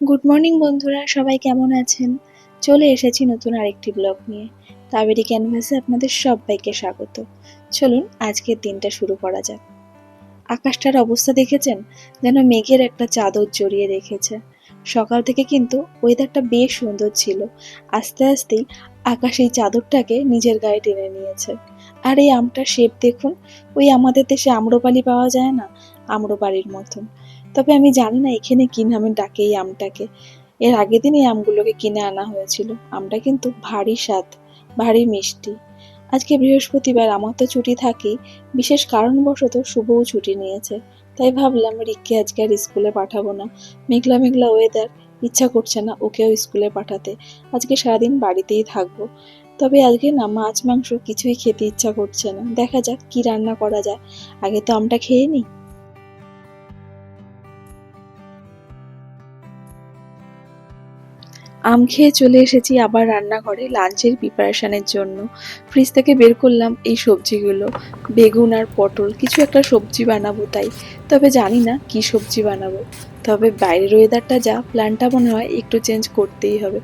Good morning বন্ধুরা, সবাই কেমন আছেন? চলে এসেছি নতুন আরেকটি ব্লগ নিয়ে। কাবেরি ক্যানভাসে আপনাদের সবাইকে স্বাগত। চলুন, আজকের দিনটা শুরু করা যাক। আকাশটার অবস্থা দেখেছেন? যেন মেঘের একটা চাদর জড়িয়ে রেখেছে। সকাল থেকে কিন্তু ওয়েদারটা বেশ সুন্দর ছিল। আস্তে আস্তেই আকাশ এই চাদরটাকে নিজের গায়ে টেনে নিয়েছে। আর এই আমটার শেপ দেখুন, ওই আমাদের দেশে আম্রপালি পাওয়া যায় না? আম্রপালির মতন। তবে আমি জানি না এখানে কি নামে ডাকে এই আমটাকে। এর আগের দিন এই আমগুলোকে কিনে আনা হয়েছিল। আমটা কিন্তু ভারী স্বাদ, ভারী মিষ্টি। আজকে বৃহস্পতিবার, আমার তো ছুটি থাকেই বিশেষ কারণবশত শুভও ছুটি নিয়েছে। তাই ভাবলাম রিককে আজকে আর স্কুলে পাঠাবো না। মেঘলা মেঘলা ওয়েদার ইচ্ছা করছে না ওকেও স্কুলে পাঠাতে। আজকে সারাদিন বাড়িতেই থাকব। তবে আজকে না, মাছ, মাংস কিছুই খেতে ইচ্ছা করছে না। দেখা যাক কি রান্না করা যায়। আগে তো আমটা খেয়ে নিই। আম খেয়ে চলে এসেছি আবার রান্নাঘরে লাঞ্চের প্রিপারেশানের জন্য। ফ্রিজ থেকে বের করলাম এই সবজিগুলো, বেগুন আর পটল। কিছু একটা সবজি বানাবো তাই, তবে জানি না কি সবজি বানাবো। তবে বাইরের ওয়েদারটা যা প্ল্যানটা মনে হয় একটু চেঞ্জ করতেই হবে।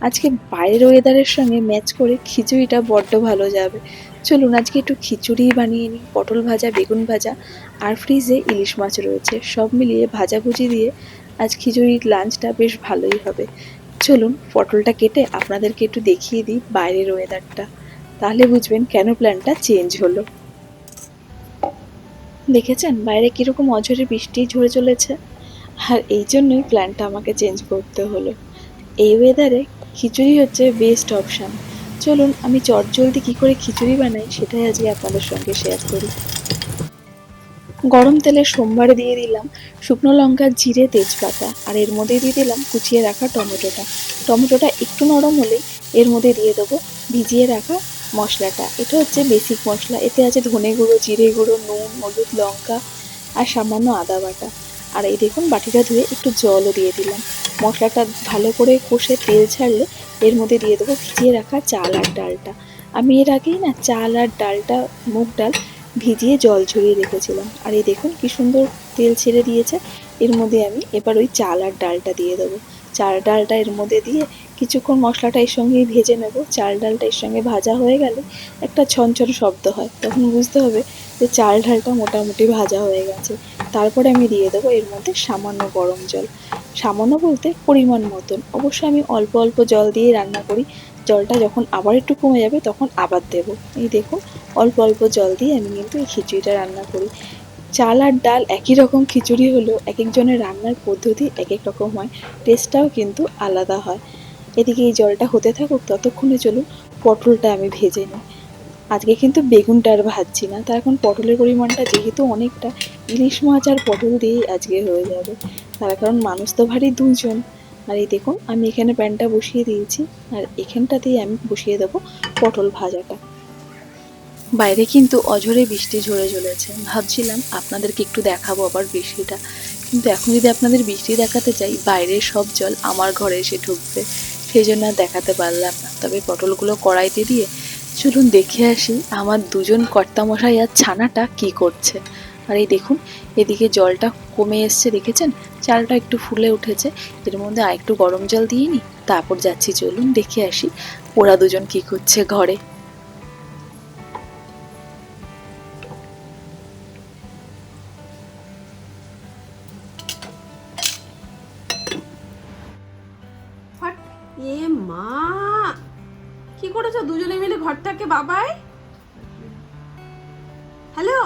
আজকে বাইরের ওয়েদারের সঙ্গে ম্যাচ করে খিচুড়িটা বড্ড ভালো যাবে। চলুন আজকে একটু খিচুড়ি বানিয়ে নিই, পটল ভাজা, বেগুন ভাজা আর ফ্রিজে ইলিশ মাছ রয়েছে। সব মিলিয়ে ভাজাভুজি দিয়ে আজ খিচুড়ির লাঞ্চটা বেশ ভালোই হবে। চলুন, পটলটা কেটে আপনাদেরকে একটু দেখিয়ে দিই বাইরের ওয়েদারটা তাহলে বুঝবেন কেন প্ল্যানটা চেঞ্জ হলো। দেখেছেন? বাইরে কীরকম অঝরে বৃষ্টি ঝরে চলেছে? আর এই জন্যই প্ল্যানটা আমাকে চেঞ্জ করতে হলো। এই ওয়েদারে খিচুড়ি হচ্ছে বেস্ট অপশান চলুন, আমি চটজলদি কী করে খিচুড়ি বানাই সেটাই আজকে আপনাদের সঙ্গে শেয়ার করি। গরম তেলে সোমবার দিয়ে দিলাম শুকনো লঙ্কা, জিরে, তেজপাতা। আর এর মধ্যে দিয়ে দিলাম কুচিয়ে রাখা টমেটোটা। টমেটোটা একটু নরম হলেই এর মধ্যে দিয়ে দেবো ভিজিয়ে রাখা মশলাটা। এটা হচ্ছে বেসিক মশলা। এতে আছে ধনে গুঁড়ো, জিরে গুঁড়ো, নুন, হলুদ লঙ্কা আর সামান্য আদা বাটা। আর এই দেখুন বাটিটা ধুয়ে একটু জলও দিয়ে দিলাম। মশলাটা ভালো করে কষে তেল ছাড়লে এর মধ্যে দিয়ে দেবো ভিজিয়ে রাখা চাল আর ডালটা। আমি এর আগেই না চাল আর ডালটা মুগ ডাল ভিজিয়ে জল ঝরিয়ে রেখেছিলাম। আর এই দেখুন কি সুন্দর তেল ছেড়ে দিয়েছে। এর মধ্যে আমি এবার ওই চাল আর ডালটা দিয়ে দেবো। চাল ডালটা এর মধ্যে দিয়ে কিছুক্ষণ মশলাটা এর সঙ্গেই ভেজে নেব। চাল ডালটা এর সঙ্গে ভাজা হয়ে গেলে একটা ছনছন শব্দ হয়। তখন বুঝতে হবে যে চাল ডালটা মোটামুটি ভাজা হয়ে গেছে। তারপরে আমি দিয়ে দেবো এর মধ্যে সামান্য গরম জল। সামান্য বলতে পরিমাণ মতন। অবশ্যই আমি অল্প অল্প জল দিয়ে রান্না করি। জলটা যখন আবার একটু কমে যাবে, তখন আবার দেব। এই দেখুন, অল্প অল্প জল দিয়ে আমি কিন্তু এই খিচুড়িটা রান্না করি। চাল আর ডাল একই রকম খিচুড়ি হলেও এক একজনের রান্নার পদ্ধতি এক এক রকম হয়, টেস্টটাও কিন্তু আলাদা হয়। এদিকে এই জলটা হতে থাকুক, ততক্ষণে চলুন পটলটা আমি ভেজে নিই। আজকে কিন্তু বেগুনটা আর ভাজছি না, তার এখন পটলের পরিমাণটা যেহেতু অনেকটা, ইলিশ মাছ আর পটল দিয়েই আজকে হয়ে যাবে। তার কারণ মানুষ তো ভারী দুজন আর এই দেখুন, আমি এখানে প্যানটা বসিয়ে দিয়েছি, আর এখানটাতেই আমি বসিয়ে দেবো পটল ভাজাটা। বাইরে কিন্তু অঝরে বৃষ্টি ঝরে চলেছে। ভাবছিলাম আপনাদেরকে একটু দেখাবো আবার বৃষ্টিটা। কিন্তু এখন যদি আপনাদের বৃষ্টি দেখাতে চাই বাইরের সব জল আমার ঘরে এসে ঢুকবে। সেই জন্য আর দেখাতে পারলাম না। তবে পটলগুলো কড়াইতে দিয়ে চলুন দেখে আসি, আমার দুজন কর্তামশাই আর ছানাটা কি করছে। আর এই দেখুন, এদিকে জলটা কমে এসছে, দেখেছেন? চালটা একটু ফুলে উঠেছে। এর মধ্যে আর একটু গরম জল দিয়ে নি, তারপর যাচ্ছি, চলুন দেখে আসি ওরা দুজন কি করছে ঘরে। মা! কি করেছ? দুজনে মিলে ঘরটাকে Babai? Hello?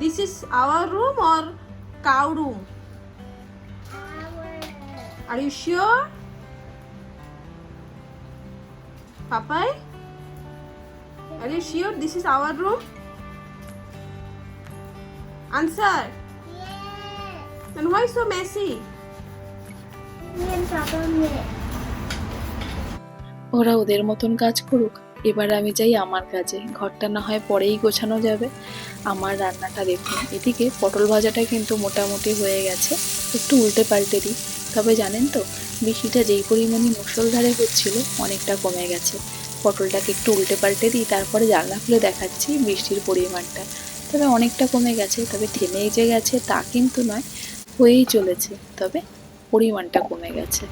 This is our room or cow room are you sure Papai are you sure this is our room answer And why so messy? ওরা ওদের মতন কাজ করুক এবার আমি যাই আমার কাজে। ঘরটা না হয় পরেই গোছানো যাবে। আমার রান্নাটা দেখুন। এদিকে পটল ভাজাটা কিন্তু মোটামুটি হয়ে গেছে। একটু উল্টে পাল্টে দিই। তবে জানেন তো বৃষ্টিটা যেই পরিমাণে মুষলধারে হচ্ছিল, অনেকটা কমে গেছে। পটলটাকে একটু উল্টে পাল্টে দিই, তারপরে জানলা খুলে দেখাচ্ছি বৃষ্টির পরিমাণটা। তবে অনেকটা কমে গেছে, তবে থেমেই যে গেছে তা কিন্তু নয়, হয়েই চলেছে। তবে পরিমাণটা কমে গেছে।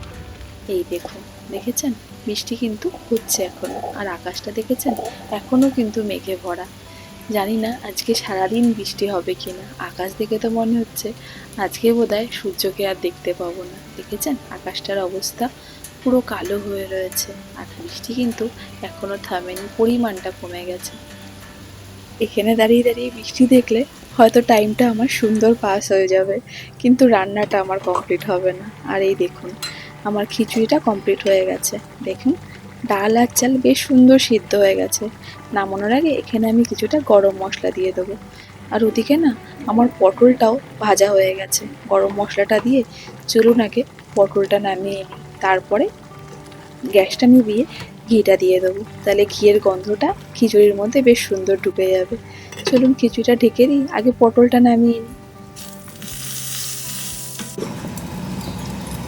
এই দেখুন, দেখেছেন? বৃষ্টি কিন্তু হচ্ছে এখনও, আর আকাশটা দেখেছেন? এখনও কিন্তু মেঘে ভরা। জানি না আজকে সারাদিন বৃষ্টি হবে কিনা, আকাশ দেখে তো মনে হচ্ছে, আজকে বোধহয় সূর্যকে আর দেখতে পাবো না। দেখেছেন? আকাশটার অবস্থা পুরো কালো হয়ে রয়েছে, আর বৃষ্টি কিন্তু এখনও থামেনি, পরিমাণটা কমে গেছে। এখানে দাঁড়িয়ে দাঁড়িয়ে বৃষ্টি দেখলে হয়তো টাইমটা আমার সুন্দর পাস হয়ে যাবে, কিন্তু রান্নাটা আমার কমপ্লিট হবে না। আর এই দেখুন আমার খিচুড়িটা কমপ্লিট হয়ে গেছে। দেখুন, ডাল আর চাল বেশ সুন্দর সিদ্ধ হয়ে গেছে। নামানোর আগে এখানে আমি কিছুটা গরম মশলা দিয়ে দেবো। আর ওদিকে না, আমার পটলটাও ভাজা হয়ে গেছে। গরম মশলাটা দিয়ে চলুন আগে পটলটা নামিয়ে নিই। তারপরে গ্যাসটা নিভিয়ে ঘিটা দিয়ে দেবো। তাহলে ঘিয়ের গন্ধটা খিচুড়ির মধ্যে বেশ সুন্দর ঢুকে যাবে। চলুন খিচুড়িটা ঢেকে দিই। আগে পটলটা নামিয়ে নিই।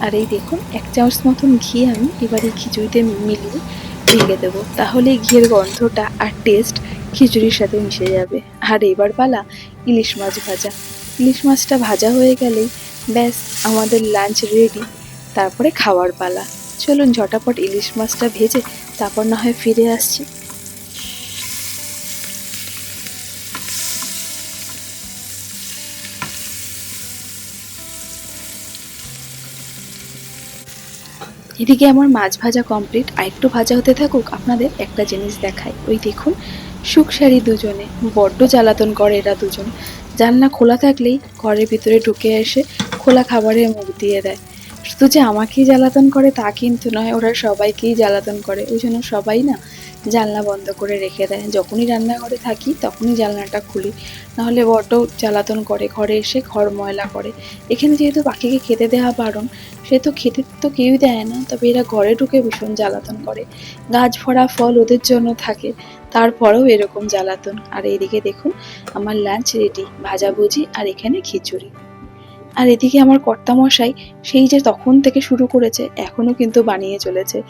আর এই দেখুন, এক চামচ মতন ঘি আমি এবার এই খিচুড়িতে মিলিয়ে ঢেকে দেবো। তাহলে ঘিয়ের গন্ধটা আর টেস্ট খিচুড়ির সাথে মিশে যাবে। আর এবার পালা ইলিশ মাছ ভাজা। ইলিশ মাছটা ভাজা হয়ে গেলেই ব্যাস, আমাদের লাঞ্চ রেডি তারপরে খাওয়ার পালা। চলুন ঝটাপট ইলিশ মাছটা ভেজে তারপর না হয় ফিরে আসছি। এদিকে আমার মাছ ভাজা কমপ্লিট আর একটু ভাজা হতে থাকুক, আপনাদের একটা জিনিস দেখাই। ওই দেখুন সুখ সুখসারি দুজনে, বড্ড জ্বালাতন করে এরা দুজন। জানলা খোলা থাকলেই ঘরের ভিতরে ঢুকে এসে খোলা খাবারের মুখ দিয়ে দেয়। শুধু যে আমাকেই জ্বালাতন করে তা কিন্তু নয়, ওরা সবাইকেই জ্বালাতন করে। ওই জন্য সবাই না জানলা বন্ধ করে রেখে দেয়। যখনই রান্নাঘরে থাকি, তখনই জানলাটা খুলি। নাহলে বড্ড জ্বালাতন করে, ঘরে এসে ঘর ময়লা করে। এখানে যেহেতু পাখিকে খেতে দেওয়া বারণ, সে তো খেতে তো কেউই দেয় না। তবে এরা ঘরে ঢুকে ভীষণ জ্বালাতন করে। গাছ ভরা ফল ওদের জন্য থাকে, তারপরেও এরকম জ্বালাতন। আর এইদিকে দেখুন, আমার লাঞ্চ রেডি ভাজাভুজি আর এখানে খিচুড়ি। আর এদিকে আমার কর্তামশাই সেই যে তখন থেকে শুরু করেছে, এখনও কিন্তু বানিয়ে চলেছে।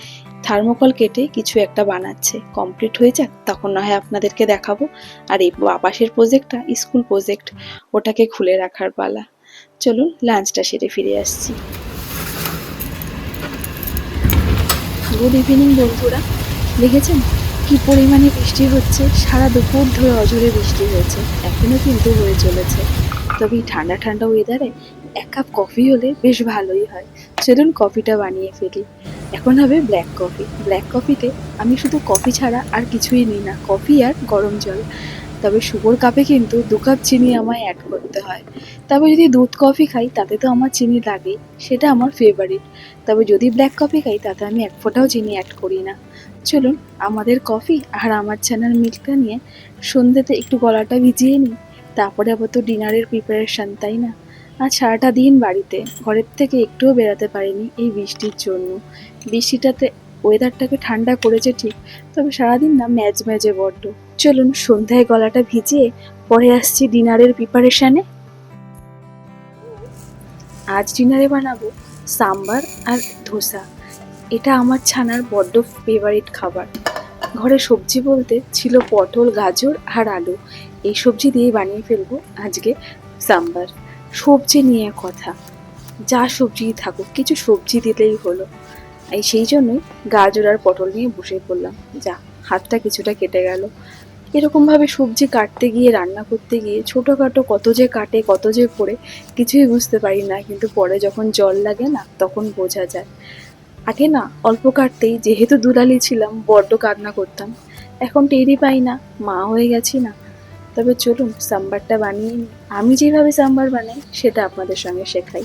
থার্মোকল কেটে কিছু একটা বানাচ্ছে। কমপ্লিট হয়ে যাক, তখন না হয় আপনাদেরকে দেখাবো। আর এই বাপাসের প্রজেক্টটা স্কুল প্রজেক্ট ওটাকে খুলে রাখার পালা। চলুন লাঞ্চটা সেরে ফিরে আসছি। গুড ইভিনিং বন্ধুরা। দেখেছেন? কি পরিমাণে বৃষ্টি হচ্ছে? সারা দুপুর ধরে অজরে বৃষ্টি হয়েছে। এখনও কিন্তু হয়ে চলেছে। তবে এই ঠান্ডা ঠান্ডা ওয়েদারে এক কাপ কফি হলে বেশ ভালোই হয়। চলুন কফিটা বানিয়ে ফেলি। এখন হবে ব্ল্যাক কফি ব্ল্যাক কফিতে আমি শুধু কফি ছাড়া আর কিছুই নিই না কফি আর গরম জল। তবে শুভর কাপে কিন্তু দু কাপ চিনি আমায় অ্যাড করতে হয়। তবে যদি দুধ কফি খাই, তাতে তো আমার চিনি লাগে সেটা আমার ফেভারিট তবে যদি ব্ল্যাক কফি খাই, তাতে আমি এক ফোঁটাও চিনি অ্যাড করি না। চলুন আমাদের কফি আর আমার ছানার মিল্কটা নিয়ে সন্ধ্যেতে একটু গলাটা ভিজিয়ে নিই, তারপরে আবার তো ডিনারের প্রিপারেশান তাই না? আজ সারাটা দিন বাড়িতে। ঘরের থেকে একটুও বেরাতে পারিনি এই বৃষ্টির জন্য। বৃষ্টিটাতে ওয়েদারটাকে ঠান্ডা করেছে ঠিক, তবে সারাদিন না ম্যাজ ম্যাজে বড্ড। চলুন সন্ধ্যায় গলাটা ভিজিয়ে পরে আসছি ডিনারের প্রিপারেশানে আজ ডিনারে বানাবো সাম্বার আর ধোসা। এটা আমার ছানার বড্ড ফেভারিট খাবার। ঘরে সবজি বলতে ছিল পটল, গাজর আর আলু। এই সবজি দিয়ে বানিয়ে ফেলব আজকে সাম্বার। সবজি নিয়ে কথা। যা সবজি থাকুক, কিছু সবজি দিলেই হলো। এই সেই জন্যই গাজর আর পটল নিয়ে বসে পড়লাম। যা, হাতটা কিছুটা কেটে গেল। এরকমভাবে সবজি কাটতে গিয়ে, রান্না করতে গিয়ে, ছোটোখাটো কত যে কাটে, কত যে পড়ে কিছুই বুঝতে পারি না। কিন্তু পরে যখন জল লাগে না, তখন বোঝা যায়। আগে না, অল্প কাটতেই, যেহেতু দুলালি ছিলাম, বড্ড কান্না করতাম। এখন টেরই পাই না, মা হয়ে গেছি না। তবে চলুন, সাম্বারটা বানিয়ে আমি যেভাবে সাম্বার বানাই, সেটা আপনাদের সঙ্গে শেখাই।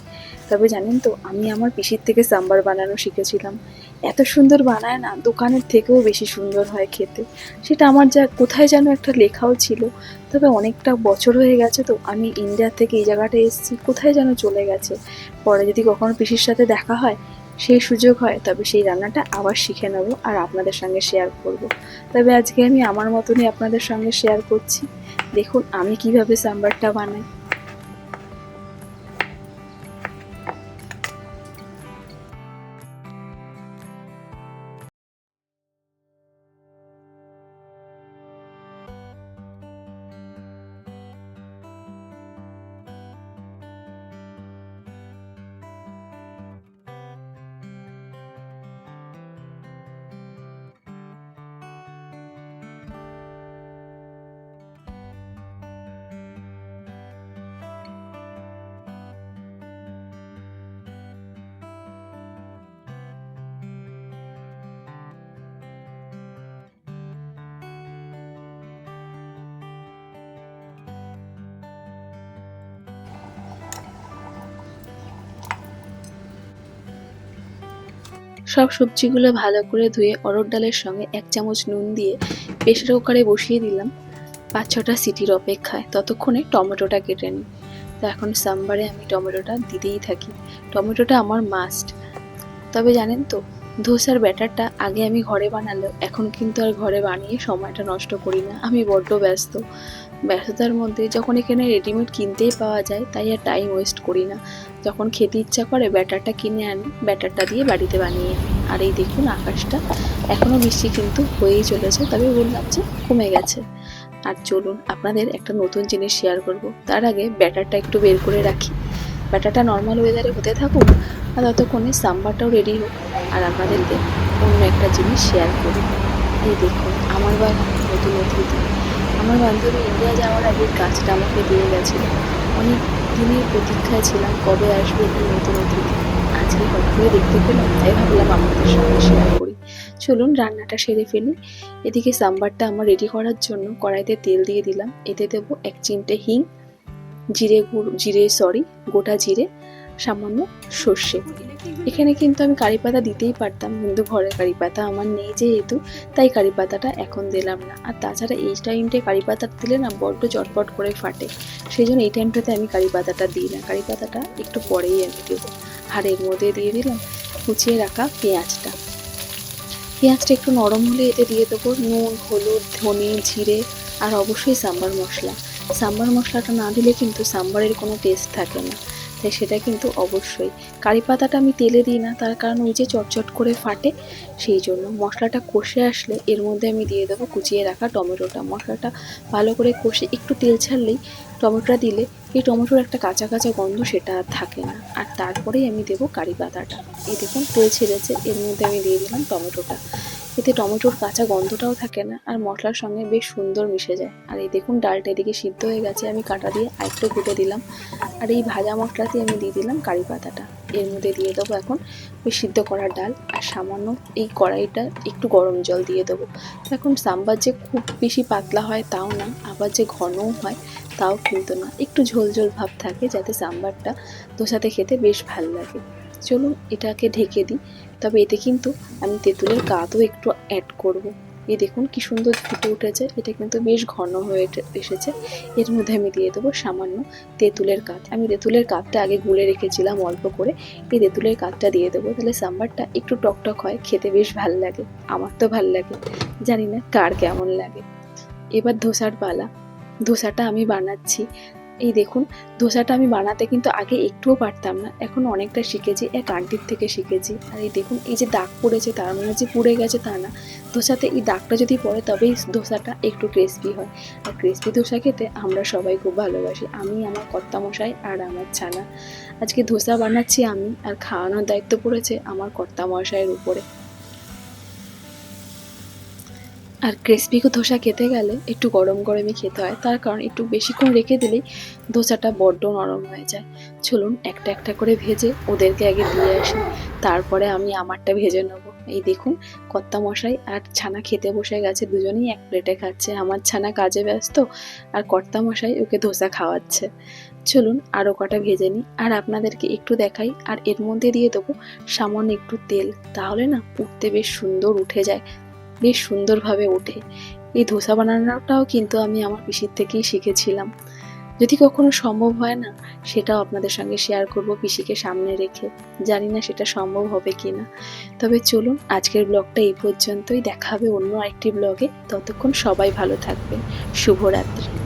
তবে জানেন তো, আমি আমার পিসির থেকে সাম্বার বানানো শিখেছিলাম। এত সুন্দর বানায় না, দোকানের থেকেও বেশি সুন্দর হয় খেতে। সেটা আমার যা, কোথায় যেন একটা লেখাও ছিল। তবে অনেকটা বছর হয়ে গেছে তো, আমি ইন্ডিয়া থেকে এই জায়গাটা এসেছি, কোথায় যেন চলে গেছে। পরে যদি কখনো পিসির সাথে দেখা হয় সেই সুযোগ হয়, তবে সেই রান্নাটা আবার শিখে নেব আর আপনাদের সঙ্গে শেয়ার করব। তবে আজকে আমি আমার মতনই আপনাদের সঙ্গে শেয়ার করছি। দেখুন আমি কীভাবে সাম্বারটা বানাই। সব সবজিগুলো ভালো করে ধুয়ে অরড় ডালের সঙ্গে এক চামচ নুন দিয়ে প্রেশার কুকারে বসিয়ে দিলাম। পাঁচ ছটা সিটির অপেক্ষায় ততক্ষণে টমেটোটা কেটে নিই। তো এখন সাম্বারে আমি টমেটোটা দিতেই থাকি। টমেটোটা আমার মাস্ট তবে জানেন তো ধোসার ব্যাটারটা আগে আমি ঘরে বানালেও এখন কিন্তু আর ঘরে বানিয়ে সময়টা নষ্ট করি না। আমি বড্ড ব্যস্ত। ব্যস্ততার মধ্যে যখন এখানে রেডিমেড কিনতেই পাওয়া যায়, তাই আর টাইম ওয়েস্ট করি না। যখন খেতে ইচ্ছা করে ব্যাটারটা কিনে আনি, ব্যাটারটা দিয়ে বাড়িতে বানিয়ে নিই আর এই দেখুন আকাশটা এখনও বৃষ্টি কিন্তু হয়েই চলেছে, তবে বললাম যে কমে গেছে। আর চলুন আপনাদের একটা নতুন জিনিস শেয়ার করব। তার আগে ব্যাটারটা একটু বের করে রাখি। ব্যাটারটা নর্মাল ওয়েদারে হতে থাকুক আর ততক্ষণে সাম্বারটাও রেডি হোক আর আপনাদেরকে অন্য একটা জিনিস শেয়ার করি। এই দেখুন, আমার বাগান নতুন অতিথি। আমার বান্ধবী ইন্ডিয়া যাওয়ার আগে গাছটা আমাকে দিয়ে গেছিল। অনেক দিনের প্রতীক্ষায় ছিলাম কবে আসবে এই নতুন অতিথি। আজকে করে দেখতে পেলাম, তাই ভাবলাম আপনাদের সঙ্গে শেয়ার করি। চলুন, রান্নাটা সেরে ফেলি। এদিকে সাম্বারটা আমার রেডি করার জন্য কড়াইতে তেল দিয়ে দিলাম। এতে দেবো এক চিমটে হিং, জিরে গুঁড়ো, জিরে সরি গোটা জিরে সামান্য সর্ষে। এখানে কিন্তু আমি কারি পাতা দিতেই পারতাম, কিন্তু ঘরে কারি পাতা আমার নেই যেহেতু, তাই কারি পাতাটা এখন দিলাম না। আর তাছাড়া এই টাইমটায় কারি পাতা দিলে না বড্ড চটপট করে ফাটে। সেই জন্য এই টাইমটাতে আমি কারি পাতাটা দিই না। কারি পাতাটা একটু পরেই আমি দেবো। এর মধ্যে দিয়ে দিলাম কুচিয়ে রাখা পেঁয়াজটা। পেঁয়াজটা একটু নরম হলে এতে দিয়ে দেবো নুন, হলুদ, ধনে, জিরে আর অবশ্যই সাম্বার মশলা। সাম্বার মশলাটা না দিলে কিন্তু সাম্বারের কোনো টেস্ট থাকে না। তাই সেটা কিন্তু অবশ্যই। কারি পাতাটা আমি তেলে দিই না, তার কারণ ওই যে চটচট করে ফাটে, সেই জন্য। মশলাটা কষে আসলে এর মধ্যে আমি দিয়ে দেবো কুচিয়ে রাখা টমেটোটা। মশলাটা ভালো করে কষে একটু তেল ছাড়লেই টমেটোটা দিলে এই টমেটোর একটা কাঁচা কাঁচা গন্ধ সেটা আর থাকে না। আর তারপরেই আমি দেবো কারি পাতাটা। এই দেখুন, তেল ছেড়েছে, এর মধ্যে আমি দিয়ে দিলাম টমেটোটা। এতে টমেটোর কাঁচা গন্ধটাও থাকে না, আর মশলার সঙ্গে বেশ সুন্দর মিশে যায়। আর এই দেখুন, ডালটা এদিকে সিদ্ধ হয়ে গেছে, আমি কাটা দিয়ে আরেকটু ঘুটে দিলাম। আর এই ভাজা মশলাতে আমি দিয়ে দিলাম কারি পাতাটা। এর মধ্যে দিয়ে দেবো এখন ওই সিদ্ধ করা ডাল, আর সামান্য এই কড়াইটা একটু গরম জল দিয়ে দেবো। এখন সাম্বার যে খুব বেশি পাতলা হয় তাও না, আবার যে ঘনও হয় তাও কিন্তু না। একটু ঝোল ঝোল ভাব থাকে যাতে সাম্বারটা দোসাতে খেতে বেশ ভালো লাগে। চলুন এটাকে ঢেকে দিই। তবে এতে কিন্তু আমি তেঁতুলের কাতও একটু অ্যাড করব। এই দেখুন কি সুন্দর ফুটে উঠেছে। এটা কিন্তু বেশ ঘন হয়ে এসেছে। এর মধ্যে আমি দিয়ে দেবো সামান্য তেঁতুলের কাঠ আমি তেঁতুলের কাঠটা আগে গুলে রেখেছিলাম অল্প করে। এই তেঁতুলের কাঠটা দিয়ে দেবো। তাহলে সাম্বারটা একটু টকটক হয়। খেতে বেশ ভালো লাগে। আমার তো ভালো লাগে। জানি না কার কেমন লাগে। এবার ধোসার পালা। ধোসাটা আমি বানাচ্ছি। এই দেখুন ধোসাটা আমি বানাতে কিন্তু আগে একটুও পারতাম না, এখন অনেকটা শিখেছি, এক আন্টির থেকে শিখেছি। আর এই দেখুন, এই যে দাগ পড়েছে তার মানে যে পুড়ে গেছে তা না। ধোসাতে এই দাগটা যদি পড়ে, তবেই ধোসাটা একটু ক্রিসপি হয়। আর ক্রিসপি ধোসা খেতে আমরা সবাই খুব ভালোবাসি, আমি, আমার কর্তামশাই আর আমার ছানা। আজকে ধোসা বানাচ্ছি আমি, আর খাওয়ানোর দায়িত্ব পড়েছে আমার কর্তামশাইয়ের উপরে। আর ক্রিসপি ধোসা খেতে গেলে একটু গরম গরমই খেতে হয়। তার কারণ একটু বেশিক্ষণ রেখে দিলেই ধোসাটা বড্ড নরম হয়ে যায়। চলুন একটা একটা করে ভেজে ওদেরকে আগে দিয়ে আসি। তারপরে আমি আমারটা ভেজে নেব। এই দেখুন কর্তা মশাই আর ছানা খেতে বসে গেছে। দুজনেই এক প্লেটে খাচ্ছে। আমার ছানা কাজে ব্যস্ত আর কর্তা মশাই ওকে ধোসা খাওয়াচ্ছে। চলুন আরও কটা ভেজে নিই। আর আপনাদেরকে একটু দেখাই। আর এর মধ্যে দিয়ে দেবো সামান্য একটু তেল। তাহলে না পুড়তে বেশ সুন্দর উঠে যায়। বেশ সুন্দরভাবে ওঠে। এই ধোসা বানানোটাও কিন্তু আমি আমার পিসির থেকেই শিখেছিলাম। যদি কখনো সম্ভব হয় না, সেটাও আপনাদের সঙ্গে শেয়ার করব পিসিকে সামনে রেখে। জানি না সেটা সম্ভব হবে কি না তবে চলুন, আজকের ব্লগটা এই পর্যন্তই। দেখা হবে অন্য আরেকটি ব্লগে ততক্ষণ সবাই ভালো থাকবেন। শুভরাত্রি।